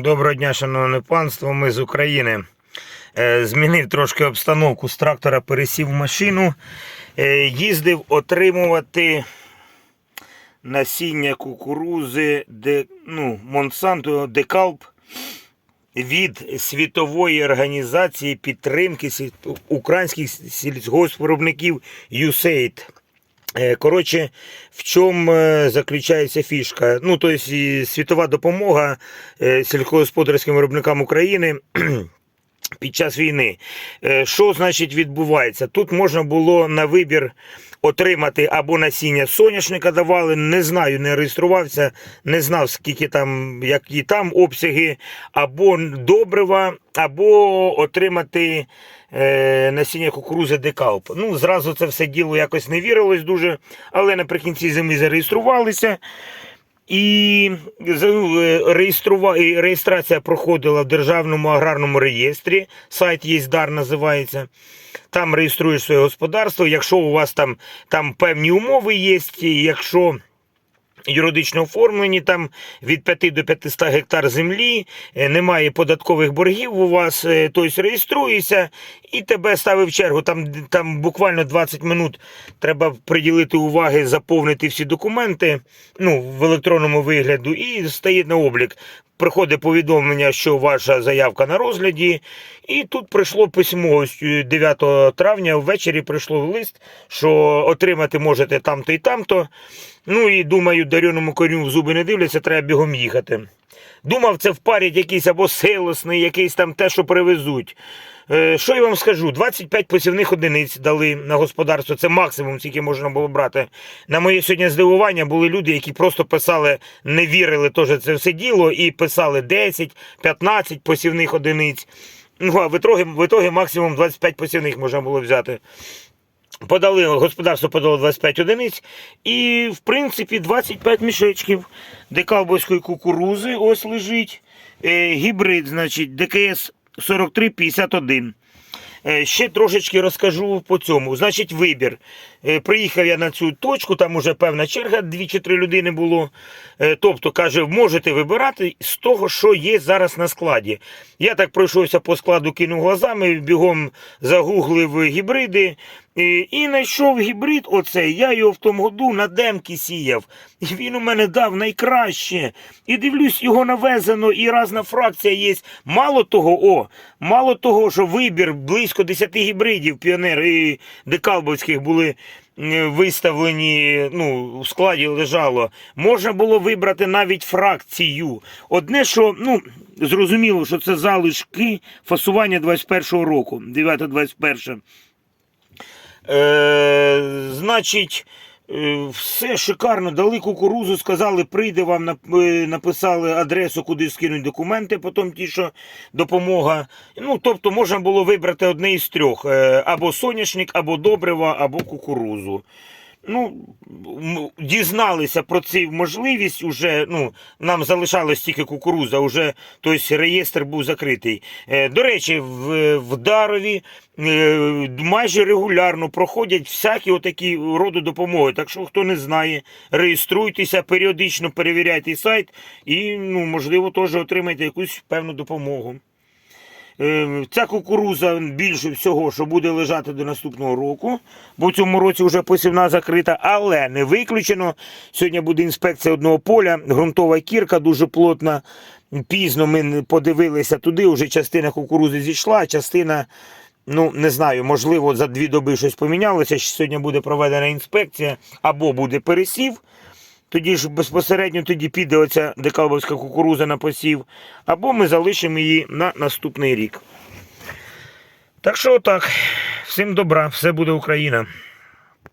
Доброго дня, шановне панство. Ми з України. Е, Змінив трошки обстановку з трактора, пересів в машину. Е, Їздив отримувати насіння кукурузи де, ну, Монсанто Декалп від світової організації підтримки українських сільськогоспвиробників USAID. Е, Коротше, в чому е, заключається фішка? Ну, тобто, світова допомога е, сільськогосподарським виробникам України. Під час війни. Е, Що значить відбувається? Тут можна було на вибір отримати або насіння соняшника давали, не знаю, не реєструвався, не знав, скільки там, які там обсяги, або добрива, або отримати е, насіння кукурузи декалп. Ну, зразу це все діло якось не вірилось дуже, але наприкінці зими зареєструвалися. Е, і реєстрація проходила в Державному аграрному реєстрі. Сайт ЄСДАР називається. Там реєструєш своє господарство. Якщо у вас там, там певні умови є, якщо юридично оформлені, там від 5 до 500 гектар землі, е, немає податкових боргів у вас, е, тобто реєструєшся і тебе ставить в чергу. Там, там буквально 20 минут треба приділити уваги, заповнити всі документи ну, в електронному вигляду і стає на облік. Приходить повідомлення, що ваша заявка на розгляді, і тут прийшло письмо е, 9 травня ввечері прийшло лист, що отримати можете там-то і там-то. Ну і думаю, дареному коню в зуби не дивляться, треба бігом їхати. Думав, це впарять якийсь або силосний, якийсь там те, що привезуть. Е, що я вам скажу? 25 посівних одиниць дали на господарство. Це максимум, скільки можна було брати. На моє сьогодні здивування були люди, які просто писали, не вірили теж це все діло, і писали 10, 15 посівних одиниць. Ну, а в ітогі, в ітогі максимум 25 посівних можна було взяти. Подали, господарство подало 25 одиниць і, в принципі, 25 мішечків декалбовської кукурузи ось лежить. Е, гібрид, значить, ДКС 4351. Е, Ще трошечки розкажу по цьому. Значить, вибір. Е, Приїхав я на цю точку, там уже певна черга, дві чи три людини було. Тобто, каже, можете вибирати з того, що є зараз на складі. Я так пройшовся по складу, кинув глазами, бігом загуглив гібриди. Е, І знайшов гібрид оцей. Я його в тому году на демки сіяв. І він у мене дав найкраще. І дивлюсь, його навезено, і разна фракція є. Мало того, о, мало того, що вибір близько 10 гібридів піонер і декалбовських були виставлені, ну, у складі лежало. Можна було вибрати навіть фракцію. Одне, що, ну, зрозуміло, що це залишки фасування 21-го року, 9-21. Е, значить, е, все шикарно. Дали кукурузу, сказали, прийде вам, е, написали адресу, куди скинуть документи, потім ті, що допомога. Ну, тобто можна було вибрати одне із трьох: або соняшник, або добрива, або кукурузу. Ну, дізналися про цю можливість уже. Ну, нам залишалось тільки кукуруза, уже тобто реєстр був закритий. Е, До речі, в, в Дарові е, майже регулярно проходять всякі отакі роду допомоги. Так що, хто не знає, реєструйтеся, періодично перевіряйте сайт і, ну, можливо, теж отримайте якусь певну допомогу. Е, Ця кукуруза більше всього, що буде лежати до наступного року, бо в цьому році вже посівна закрита, але не виключено. Сьогодні буде інспекція одного поля, ґрунтова кірка дуже плотна. Пізно ми подивилися туди, вже частина кукурузи зійшла, частина, ну не знаю, можливо, за дві доби щось помінялося. Сьогодні буде проведена інспекція або буде пересів. Тоді ж безпосередньо тоді піде оця декалбовська кукуруза на посів, або ми залишимо її на наступний рік. Так що отак, всім добра, все буде Україна.